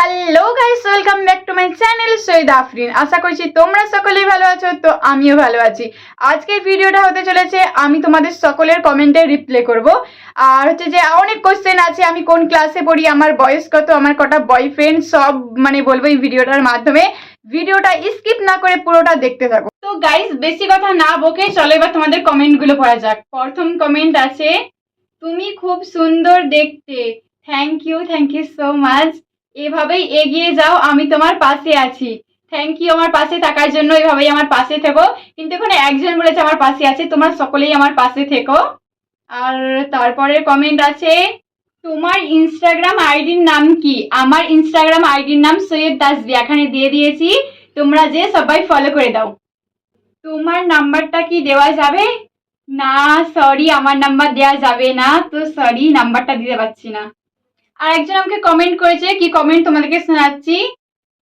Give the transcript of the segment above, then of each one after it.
Hello guys welcome back to my channel Syed Afrin আশা করছি তোমরা সকলেই ভালো আছো, তো আমিও ভালো আছি। আজকের ভিডিওটা হতে চলেছে, আমি তোমাদের সকলের কমেন্টে রিপ্লাই করব। আর হচ্ছে যে, অনেক কোশ্চেন আছে, আমি কোন ক্লাসে পড়ি, আমার বয়স কত, আমার কটা বয়ফ্রেন্ড সব মানে বলব এই ভিডিওটার মাধ্যমে। ভিডিওটা স্কিপ না করে পুরোটা দেখতে থাকো। তো গাইস বেশি কথা না বকে, চলো এবার তোমাদের কমেন্টগুলো পড়া যাক। প্রথম কমেন্ট আছে, তুমি খুব সুন্দর দেখতে। Thank you thank you so much এভাবেই এগিয়ে যাও, আমি তোমার পাশে আছি। থ্যাংক ইউ আমার পাশে থাকার জন্য এভাবেই আমার পাশে থেকো। কিন্তু এখানে একজন বলেছে আমার পাশে আছে, তোমার সকলেই আমার পাশে থেকো। আর তারপরে কমেন্ট আছে, তোমার ইনস্টাগ্রাম আইডির নাম কি? আমার ইনস্টাগ্রাম আইডির নাম সৈয়দ তাসবি এখানে দিয়ে দিয়েছি। তোমরা যে সবাই ফলো করে দাও। তোমার নাম্বারটা কি দেওয়া যাবে? না সরি আমার নাম্বার দেওয়া যাবে না। তো সরি নাম্বারটা দিতে পারছি না। আর একজন আমাকে কমেন্ট করেছে, কি কমেন্ট তোমাদেরকে শোনাচ্ছি?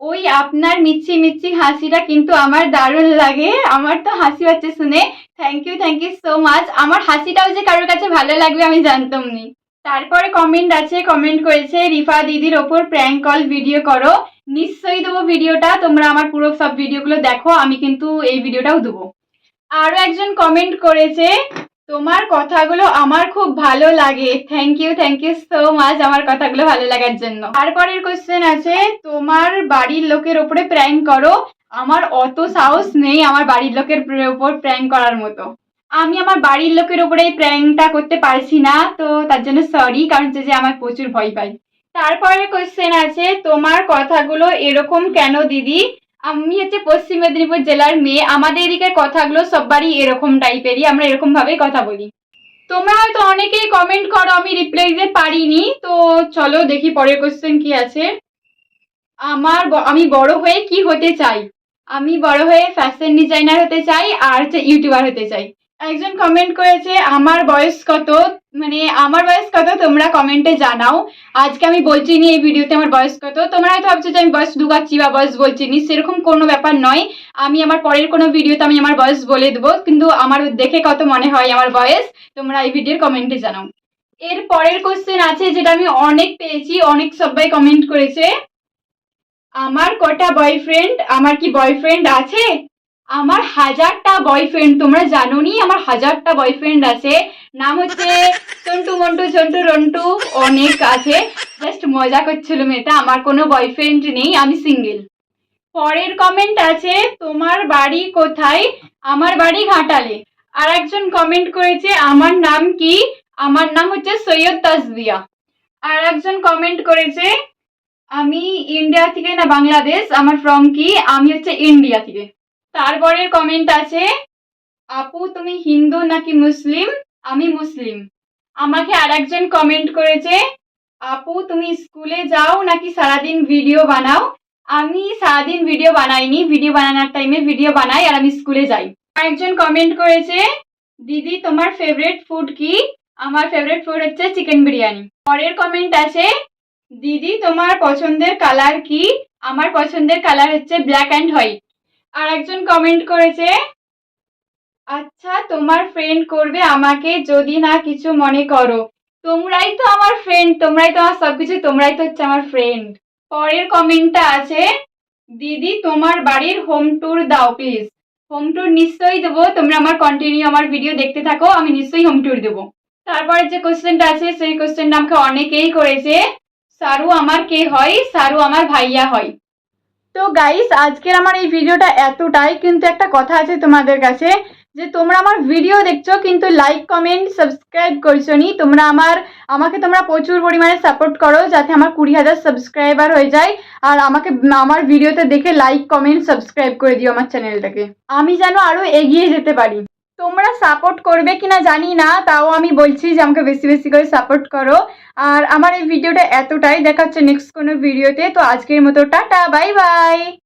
ওই আপনার মিচ্ছি মিচ্ছি হাসিটা কিন্তু আমার দারুণ লাগে, আমার তো হাসি হচ্ছে শুনে। Thank you thank you so much আমার হাসিটাও যে কারোর কাছে ভালো লাগবে আমি জানতাম নি। তারপরে কমেন্ট আছে কমেন্ট করেছে, রিফা দিদির ওপর প্র্যাঙ্ক কল ভিডিও করো। নিশ্চয়ই দেবো ভিডিওটা তোমরা আমার পুরো সব ভিডিওগুলো দেখো, আমি কিন্তু এই ভিডিওটাও দেবো। আরও একজন কমেন্ট করেছে তোমার কথাগুলো আমার খুব ভালো লাগে। Thank you thank you so much আমার কথাগুলো ভালো লাগার জন্য। তারপরের কোশ্চেন আছে, তোমার বাড়ির লোকের ওপরে প্র্যাঙ্ক করো। আমার অত সাহস নেই আমার বাড়ির লোকের ওপর প্র্যাঙ্ক করার মতো। আমি আমার বাড়ির লোকের ওপরে এই প্র্যাঙ্কটা করতে পারছি না, তো তার জন্য সরি কারণ যে আমার প্রচুর ভয় পাই তারপরে কোশ্চেন আছে, তোমার কথাগুলো এরকম কেন দিদি? আমি হচ্ছে পশ্চিম মেদিনীপুর জেলার মেয়ে। আমাদের এদিকের কথাগুলো সববারই এরকম টাইপেরই আমরা এরকম ভাবেই কথা বলি। তোমরা হয়তো অনেকেই কমেন্ট করো, আমি রিপ্লাই দিতে পারিনি। তো চলো দেখি পরের কোশ্চেন কি আছে। আমার আমি বড় হয়ে কি হতে চাই? আমি বড় হয়ে ফ্যাশন ডিজাইনার হতে চাই আর হচ্ছে ইউটিউবার হতে চাই। একজন কমেন্ট করেছে, আমার বয়স কত? মানে আমার বয়স কত? তোমরা কমেন্টে জানাও। আজকে আমি বলছি নি এই ভিডিওতে আমার বয়স কত। তোমরা হয়তো ভাবছ যে আমি বয়স ঢুকাচ্ছি বা বয়স বলছি নি। সেরকম কোনো ব্যাপার নয়। আমি আমার পরের কোনো ভিডিওতে আমি আমার বয়স বলে দেবো। কিন্তু আমার দেখে কত মনে হয় আমার বয়স। তোমরা এই ভিডিওর কমেন্টে জানাও। এর পরের কোশ্চেন আছে যেটা আমি অনেক পেয়েছি, অনেক সবাই কমেন্ট করেছে। আমার কটা বয়ফ্রেন্ড আমার কি বয়ফ্রেন্ড আছে? আমার হাজারটা বয়ফ্রেন্ড তোমরা জানো নি আমার হাজারটা বয়ফ্রেন্ড আছে। নাম হচ্ছে চন্টু মন্টু, চন্টু রন্টু, অনেক আছে। জাস্ট মজা করছিল মেয়েটা, আমার কোনো বয়ফ্রেন্ড নেই, আমি সিঙ্গেল পরের কমেন্ট আছে, তোমার বাড়ি কোথায়? আমার বাড়ি ঘাটালে। আর একজন কমেন্ট করেছে, আমার নাম কি? আমার নাম হচ্ছে সৈয়দ তাসবিয়া আর একজন কমেন্ট করেছে, আমি ইন্ডিয়া থেকে না বাংলাদেশ আমার ফ্রম কি? আমি হচ্ছে ইন্ডিয়া থেকে। তারপরের কমেন্ট আছে, আপু, তুমি হিন্দু নাকি মুসলিম? আমি মুসলিম। আমাকে আর একজন কমেন্ট করেছে, আপু, তুমি স্কুলে যাও নাকি সারাদিন ভিডিও বানাও? আমি সারাদিন ভিডিও বানাইনি ভিডিও বানানোর টাইমে ভিডিও বানাই আর আমি স্কুলে যাই। একজন কমেন্ট করেছে, দিদি, তোমার ফেভারিট ফুড কি? আমার ফেভারিট ফুড হচ্ছে চিকেন বিরিয়ানি পরের কমেন্ট আছে, দিদি, তোমার পছন্দের কালার কি? আমার পছন্দের কালার হচ্ছে ব্ল্যাক অ্যান্ড হোয়াইট আর একজন কমেন্ট করেছে আচ্ছা তোমার ফ্রেন্ড করবে আমাকে যদি না কিছু মনে করো। তোমরাই তো আমার ফ্রেন্ড তোমরাই তো আমার সবকিছু, তোমরাই তো হচ্ছে আমার ফ্রেন্ড পরের কমেন্টটা আছে, দিদি, তোমার বাড়ির হোম ট্যুর দাও প্লিজ হোম ট্যুর নিশ্চয়ই দেবো, তোমরা আমার কন্টিনিউ আমার ভিডিও দেখতে থাকো, আমি নিশ্চয়ই হোম ট্যুর দেবো। তারপরে যে কোশ্চেনটা আছে, সেই কোশ্চেনটা আমাকে অনেকেই করেছে, সারু আমার কে হয়? সারু আমার ভাইয়া হয়। তো গাইস আজকের আমার এই ভিডিওটা এতটাই, কিন্তু একটা কথা আছে তোমাদের কাছে, যে তোমরা আমার ভিডিও দেখছ, কিন্তু লাইক কমেন্ট সাবস্ক্রাইব করছ নি, তোমরা আমার, আমাকে তোমরা প্রচুর পরিমাণে সাপোর্ট করো, যাতে আমার কুড়ি হাজার সাবস্ক্রাইবার হয়ে যায়, আর আমাকে, আমার ভিডিওতে দেখে লাইক কমেন্ট সাবস্ক্রাইব করে দিও আমার চ্যানেলটাকে আমি যেন আরও এগিয়ে যেতে পারি। তোমরা সাপোর্ট করবে কিনা জানি না, তাও আমি বলছি যে আমাকে বেশি বেশি করে সাপোর্ট করো। আর আমার এই ভিডিওটা এতটাই। দেখাচ্ছে নেক্সট কোনো ভিডিওতে তো। আজকের মতো টাটা বাই বাই